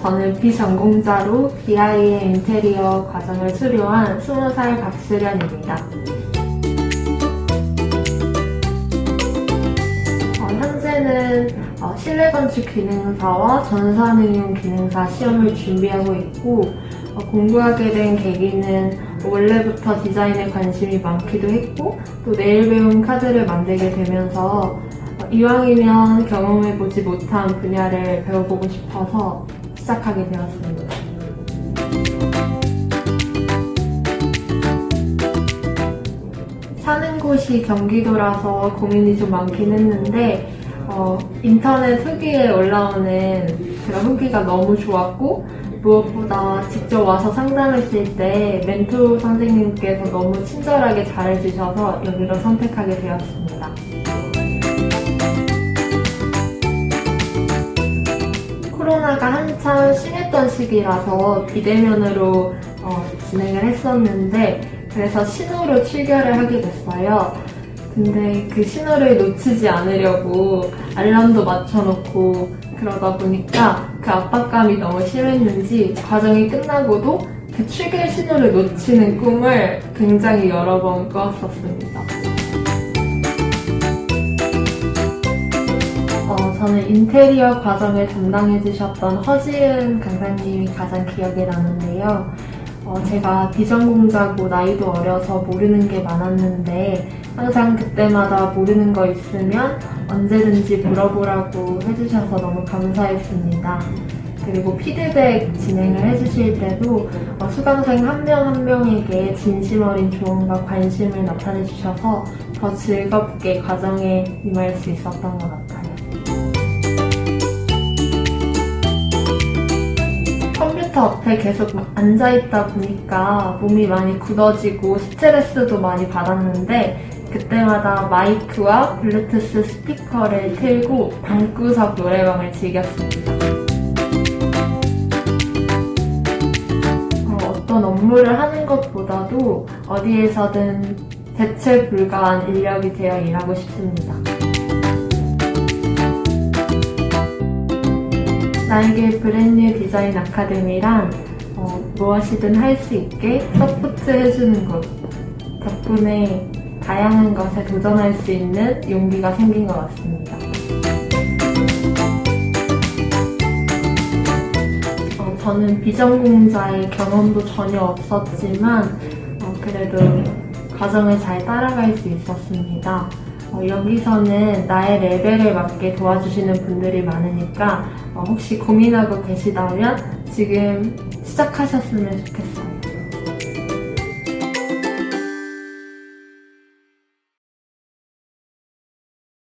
저는 비전공자로 BI의 인테리어 과정을 수료한 20살 박수련입니다. 어, 현재는 어, 실내건축 기능사와 전산응용 기능사 시험을 준비하고 있고 어, 공부하게 된 계기는 원래부터 디자인에 관심이 많기도 했고 또 내일 배움 카드를 만들게 되면서 어, 이왕이면 경험해보지 못한 분야를 배워보고 싶어서 시작하게 되었습니다. 사는 곳이 경기도라서 고민이 좀 많긴 했는데 어, 인터넷 후기에 올라오는 그런 후기가 너무 좋았고 무엇보다 직접 와서 상담했을 때 멘토 선생님께서 너무 친절하게 잘해주셔서 여기로 선택하게 되었습니다. 코로나가 한참 심했던 시기라서 비대면으로 어, 진행을 했었는데 그래서 신호로 출결을 하게 됐어요. 근데 그 신호를 놓치지 않으려고 알람도 맞춰놓고 그러다 보니까 그 압박감이 너무 심했는지 과정이 끝나고도 그 출결 신호를 놓치는 꿈을 굉장히 여러 번 꿔왔었습니다. 저는 인테리어 과정을 담당해 주셨던 허지은 강사님이 가장 기억에 나는데요. 어, 제가 비전공자고 나이도 어려서 모르는 게 많았는데 항상 그때마다 모르는 거 있으면 언제든지 물어보라고 해주셔서 너무 감사했습니다. 그리고 피드백 진행을 해주실 때도 어, 수강생 한 명한 명에게 진심 어린 조언과 관심을 나타내 주셔서 더 즐겁게 과정에 임할 수 있었던 것 같아요. 컴퓨터 앞에 계속 막 앉아있다 보니까 몸이 많이 굳어지고 스트레스도 많이 받았는데 그때마다 마이크와 블루투스 스피커를 틀고 방구석 노래방을 즐겼습니다. 어, 어떤 업무를 하는 것보다도 어디에서든 대체 불가한 인력이 되어 일하고 싶습니다. 나에게 브랜뉴 디자인 아카데미란 어, 무엇이든 할 수 있게 서포트 해주는 곳. 덕분에 다양한 것에 도전할 수 있는 용기가 생긴 것 같습니다. 어, 저는 비전공자의 경험도 전혀 없었지만 어, 그래도 과정을 잘 따라갈 수 있었습니다. 어, 여기서는 나의 레벨에 맞게 도와주시는 분들이 많으니까 어, 혹시 고민하고 계시다면 지금 시작하셨으면 좋겠어요.